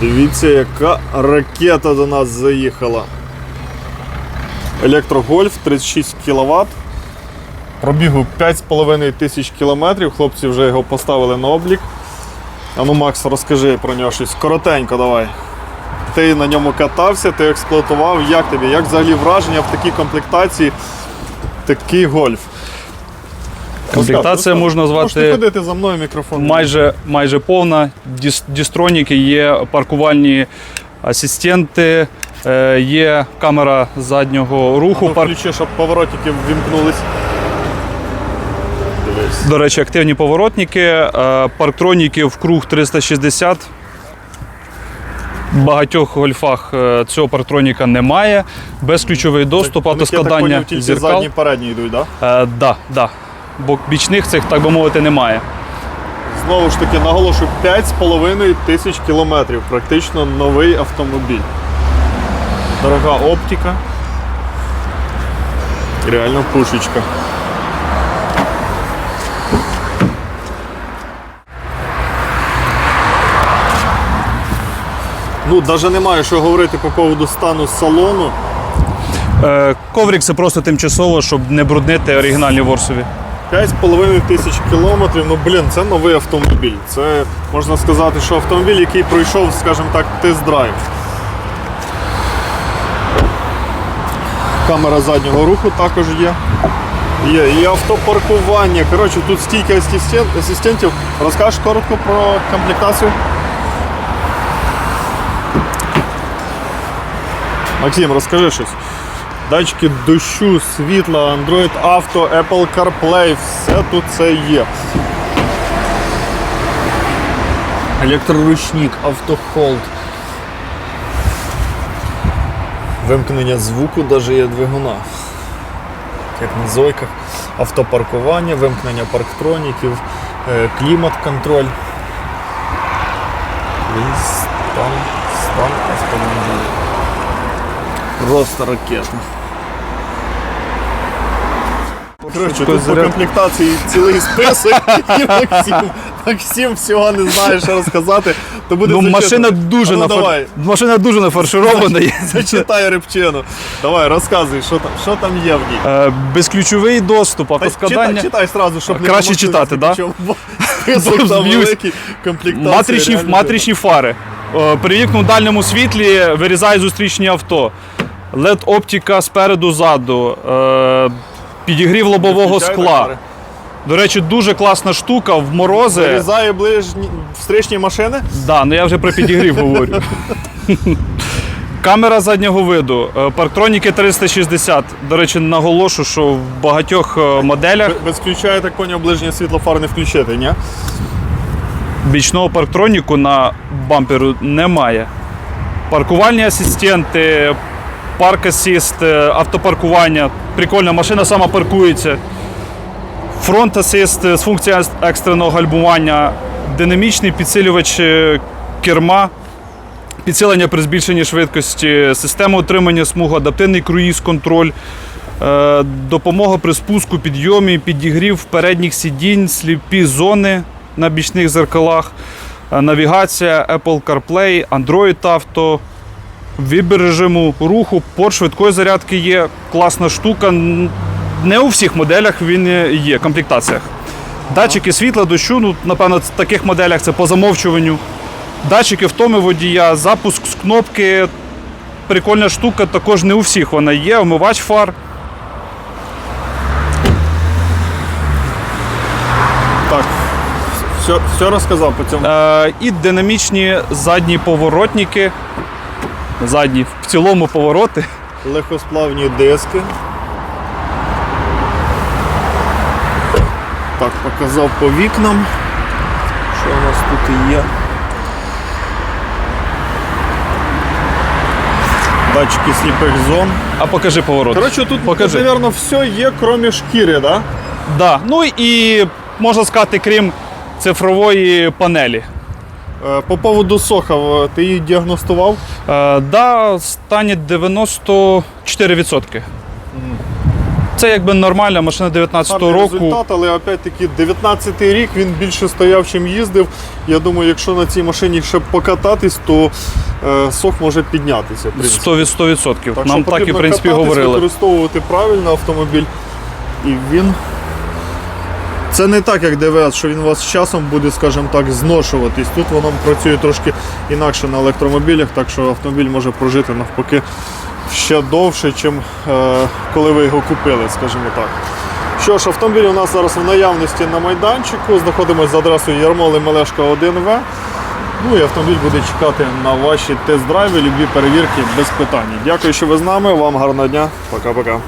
Дивіться, яка ракета до нас заїхала. Електрогольф 36 кВт. Пробігу 5,5 тисяч кілометрів. Хлопці вже його поставили на облік. А ну, Макс, розкажи про нього щось. Коротенько давай. Ти на ньому катався, ти експлуатував. Як тобі? Як взагалі враження в такій комплектації? Такий гольф. Комплектація можна назвати ходити за мною мікрофон. майже, майже повна. Діс- Дістроніки, є паркувальні асистенти, е, є камера заднього руху. Ну, Пар... Щоб поворотики ввімкнулись. До речі, активні поворотники, е, парктроніки в круг 360. В багатьох гольфах е, цього парктроніка немає. Безключовий доступ, так автоскладання зеркал. задні передні йдуть, так? Е, да, да. Бо бічних цих, так би мовити, немає. Знову ж таки, наголошую, 5,5 тисяч кілометрів. Практично новий автомобіль. Дорога оптика. Реально пушечка. Ну, навіть немає що говорити по поводу стану салону. Е, коврик це просто тимчасово, щоб не бруднити оригінальні ворсові. 5,5 тисяч кілометрів, ну блін, це новий автомобіль. Це можна сказати, що автомобіль, який пройшов, скажімо так, тест-драйв. Камера заднього руху також є. Є і автопаркування. Коротше, тут стільки асистен- асистентів. Розкажеш коротко про комплектацію? Максим, розкажи щось. Датчики дощу, світла, Android Auto, Apple CarPlay, все тут це є. Електроручник, автохолд. Вимкнення звуку навіть є двигуна. Як на зойках. Автопаркування, вимкнення парктроніків, е, клімат-контроль. Стан, стан автомобіля. Просто ракета. Коротше, тут по комплектації цілий список, і Максим, Максим всього не знає, що розказати, то буде Ну, машина дуже, А ну, нафар... давай, машина дуже нафарширована. є. зачитай репчину. Давай, розказуй, що там, що там є в ній. Е, Безключовий доступ, Та автоскладання. Читай, читай сразу, щоб не Краще помочились читати, да? нічого, бо Список там Зб'юсь. великий, комплектація. Матричні, реально матричні фари. Е, При вікну дальньому світлі вирізає зустрічні авто. led оптика спереду ззаду. Е, Підігрів лобового скла. До речі, дуже класна штука в морози. Вирізає ближні встрічні машини. Да, ну я вже про підігрів говорю. Камера заднього виду, е, парктроніки 360. До речі, наголошу, що в багатьох е, моделях Без ключа, я так поняв, ближнє світло фар не включити, ні? бічного парктроніку на бамперу немає. Паркувальні асистенти, парк асіст, е, автопаркування. Прикольна машина сама паркується. Фронт асист з функцією екстреного гальмування, динамічний підсилювач е, керма, підсилення при збільшенні швидкості, система утримання смугу, адаптивний круїз-контроль, е, допомога при спуску, підйомі, підігрів передніх сидінь, сліпі зони на бічних зеркалах, навігація, Apple CarPlay, Android Auto, вибір режиму руху, порт швидкої зарядки є, класна штука. Не у всіх моделях він є, комплектаціях. Датчики світла, дощу, ну, напевно, в таких моделях це по замовчуванню. Датчики втоми водія, запуск з кнопки. Прикольна штука, також не у всіх вона є, омивач фар. Так. Все, все розказав по цьому. Е, і динамічні задні поворотники. Задні, в цілому повороти. Легкосплавні диски. Так, показав по вікнам. Що у нас тут є? Датчики сліпих зон. А покажи поворот. Коротше, тут, Покажи. мабуть, все є, крім шкіри, да? Да. Ну і можна сказати, крім цифрової панелі. Е, По поводу Сохов, е, ти її діагностував? Е, да, стані 94%. Це якби нормальна машина 19-го Гарний року. результат, але опять-таки 19-й рік він більше стояв, чим їздив. Я думаю, якщо на цій машині ще покататись, то е, сох може піднятися. в принципі. 100 від 100%. Так Нам так і в принципі кататись, говорили. використовувати правильно автомобіль. І він. Це не так, як ДВС, що він у вас з часом буде, скажімо так, зношуватись. Тут воно працює трошки інакше на електромобілях, так що автомобіль може прожити навпаки ще довше, ніж е, коли ви його купили, скажімо так. Що ж, автомобіль у нас зараз в наявності на майданчику. Знаходимося за адресою Ярмоли Мелешка 1В. Ну і автомобіль буде чекати на ваші тест-драйви, любі перевірки без питань. Дякую, що ви з нами. Вам гарного дня. Пока-пока.